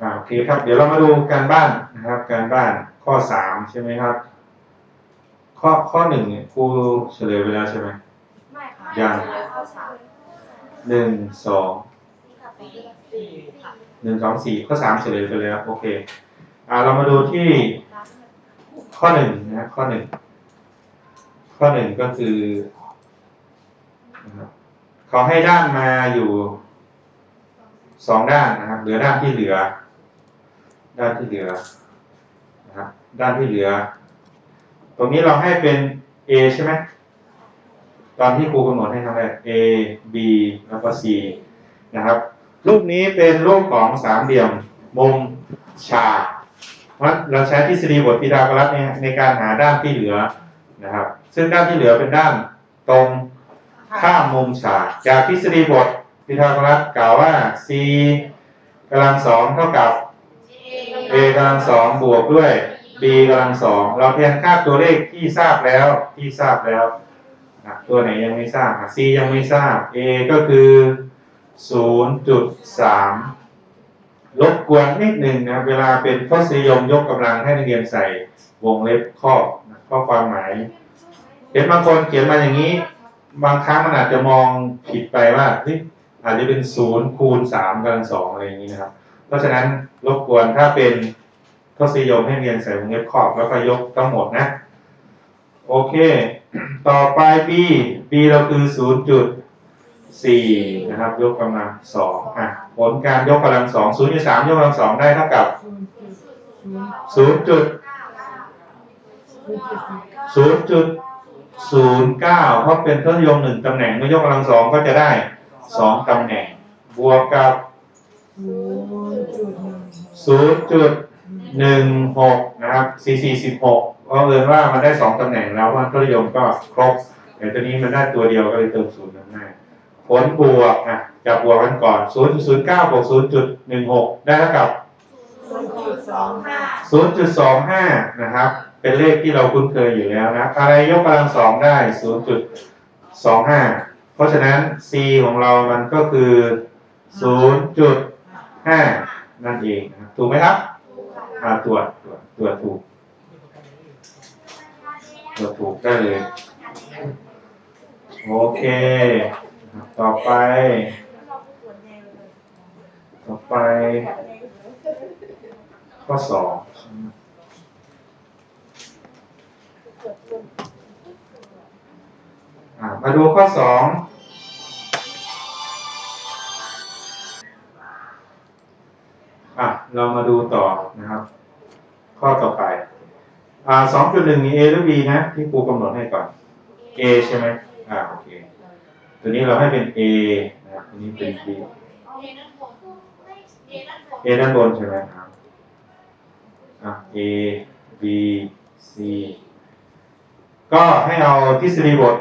อ่าโอเคครับ เดี๋ยวเรามาดูการบ้านนะครับ การบ้านข้อสามใช่ไหมครับ ข้อข้อหนึ่งเนี่ยครูเฉลยไปแล้วใช่ไหมไม่ค่ะยังเลยข้อสามหนึ่งสองสี่สี่ค่ะหนึ่งสองสี่ข้อสามเฉลยไปแล้วโอเคอ่าเรามาดูที่ข้อหนึ่งนะข้อหนึ่งข้อหนึ่งก็คือนะครับเขาให้ด้านมาอยู่ สองด้านนะครับ เหลือด้านที่เหลือ ด้านที่เหลือนะครับด้านที่เหลือ ตรงนี้เราให้เป็น A ใช่ไหมตอนที่ครูกำหนดให้ทำอะไร A B แล้วก็ C นะครับ รูปนี้เป็นรูปของสามเหลี่ยมมุมฉากเพราะเราใช้ทฤษฎีบทพีทาโกรัสในในการหาด้านที่เหลือนะครับ ซึ่งด้านที่เหลือเป็นด้านตรงข้ามมุมฉาก จากทฤษฎีบท พีทาโกรัสกล่าวว่า c กำลังสองเท่ากับ a กำลังสองบวกด้วย b กำลังสองเราเพียงค่าตัวเลขที่ทราบแล้วที่ทราบแล้วอะตัวไหนยังไม่ทราบอะ c ยังไม่ทราบ a ก็คือ 0.3 ลบกวนนิดหนึ่งนะเวลาเป็นทศนิยมยกกำลังให้นักเรียนใส่วงเล็บข้อข้อความหมายเห็นบางคนเขียนมาอย่างนี้ บางครั้งมันอาจจะมองผิดไปว่าเฮ้ย อาจจะเป็นศูนย์คูณสามกำลังสองอะไรอย่างนี้นะครับ เพราะฉะนั้นรบกวนถ้าเป็นทศนิยมให้เรียนใส่วงเล็บขอบแล้วก็ยกทั้งหมดนะ โอเค ต่อไป b b เราคือศูนย์จุดสี่นะครับ ยกกำลังสองอะผลการยกกำลังสองศูนย์จุดสามยกกำลังสองได้เท่ากับศูนย์จุดศูนย์จุดศูนย์เก้าเพราะเป็นทศนิยมหนึ่งตำแหน่งเมื่อยกกำลังสองก็จะได้ สองตำแหน่ง บวกกับ 0.16 นะครับ C46 ก็เลยว่ามันได้สองตำแหน่งแล้วมันก็ยมก็ครบแต่ตัวนี้มันได้ตัวเดียวก็เลยเติมศูนย์นำหน้าผลบวกอะจะบวกกันก่อน 0.09 บวก 0.16 ได้เท่ากับ 0.25 นะครับ เป็นเลขที่เราคุ้นเคยอยู่แล้วนะ อะไรยกกำลังสองได้ 0.25 ราะฉะนั้น c ของเรามันก็คือศูนห้านั่นเองนะครับถูกไหมครับอาตรวจตรวจตรวจถูกตรวจถูกได้เลย โอเค ต่อไป ต่อไป ข้อสองมาดูข้อสอง อะเรามาดูต่อนะครับ ข้อต่อไป อ่าสองจุดหนึ่งมี A หรือ B นะ ที่ครูกำหนดให้ก่อน A ใช่ไหมอ่าโอเค ตัวนี้เราให้เป็น A นะครับตัวนี้เป็น B A ด้านบนใช่ไหมครับอะ A B C ก็ให้เอาทฤษฎีบท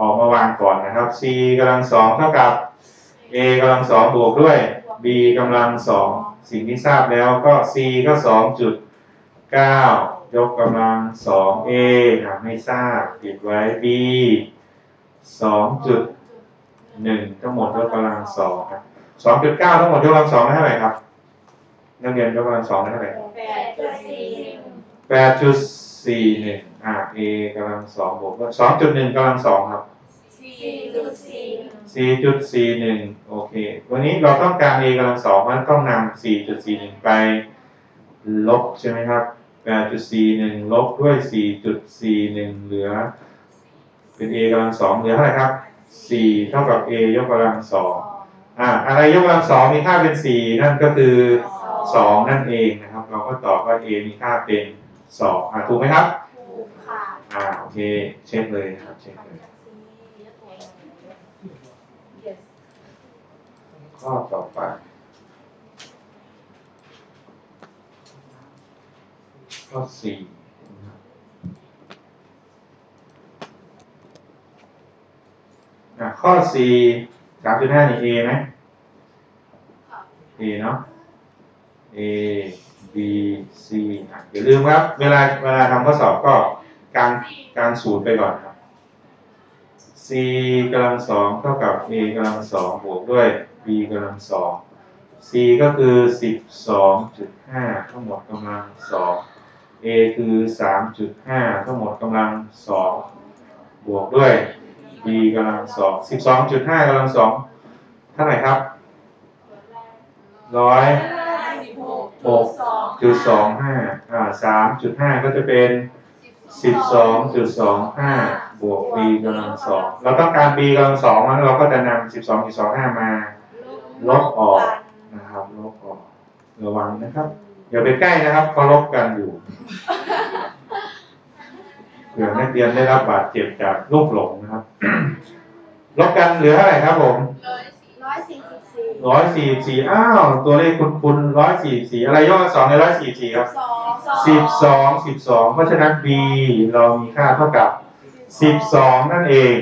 ออกมาวางก่อนนะครับ C กำลังสองเท่ากับ A กำลังสองบวกด้วย B กำลังสอง สิ่งที่ทราบแล้วก็ C ก็สองจุดเก้ายกกำลังสอง A นะไม่ทราบปิดไว้ B สองจุดหนึ่งทั้งหมดยกกำลังสองครับสองจุดเก้าทั้งหมดยกกำลังสองได้เท่าไหร่ครับนักเรียนยกกำลังสองได้เท่าไหร่แปดจุดสี่หนึ่งแปดจุดสี่หนึ่งอ่า A กำลังสองบวกสองจุดหนึ่งกำลังสองครับ สี่จุดสี่หนึ่งสี่จุดสี่หนึ่งโอเค วันนี้เราต้องการ A กำลังสองมันต้องนำสี่จุดสี่หนึ่งไปลบใช่ไหมครับแปดจุดสี่หนึ่งลบด้วยสี่จุดสี่หนึ่งเหลือ เป็น A กำลังสองเหลือเท่าไหร่ครับสี่เท่ากับ A ยกกำลังสองอ่าอะไรยกกำลังสองมีค่าเป็นสี่นั่นก็คือสองนั่นเองนะครับ เราก็ตอบว่า A มีค่าเป็นสองอ่าถูกไหมครับ ถูกค่ะ อ่าโอเค เช็คเลยนะครับ เช็คเลย ข้อต่อไป ข้อสี่นะข้อสี่สามจุดห้านี่ A ไหม A เนาะ A B C อะอย่าลืมครับ เวลาเวลาทำข้อสอบก็การการศูนย์ไปก่อนครับ C กำลังสองเท่ากับ A กำลังสองบวกด้วย B กำลังสอง c ก็คือสิบสองจุดห้าทั้งหมดกำลังสอง a คือสามจุดห้าทั้งหมดกำลังสองบวกด้วย b กำลังสองสิบสองจุดห้ากำลังสองเท่าไหร่ครับร้อยหกจุดสองห้าอ่าสามจุดห้าก็จะเป็นสิบสองจุดสองห้าบวก b กำลังสองเราต้องการ b กำลังสองแล้วเราก็จะนำสิบสองจุดสองห้ามา ลบออกนะครับลบออกระวังนะครับอย่าไปใกล้นะครับเขาลบกันอยู่เผื่อนักเรียนได้รับบาดเจ็บจากลูกหลงนะครับ ลบกันเหลือเท่าไหร่ครับผมร้อยสี่สิบสี่ร้อยสี่สี่อ้าว ตัวเลขคุณคุณร้อยสี่สี่อะไรย่อสองในร้อยสี่สี่ครับสองสิบสองสิบสองเพราะฉะนั้น b เรามีค่าเท่ากับสิบสองนั่นเอง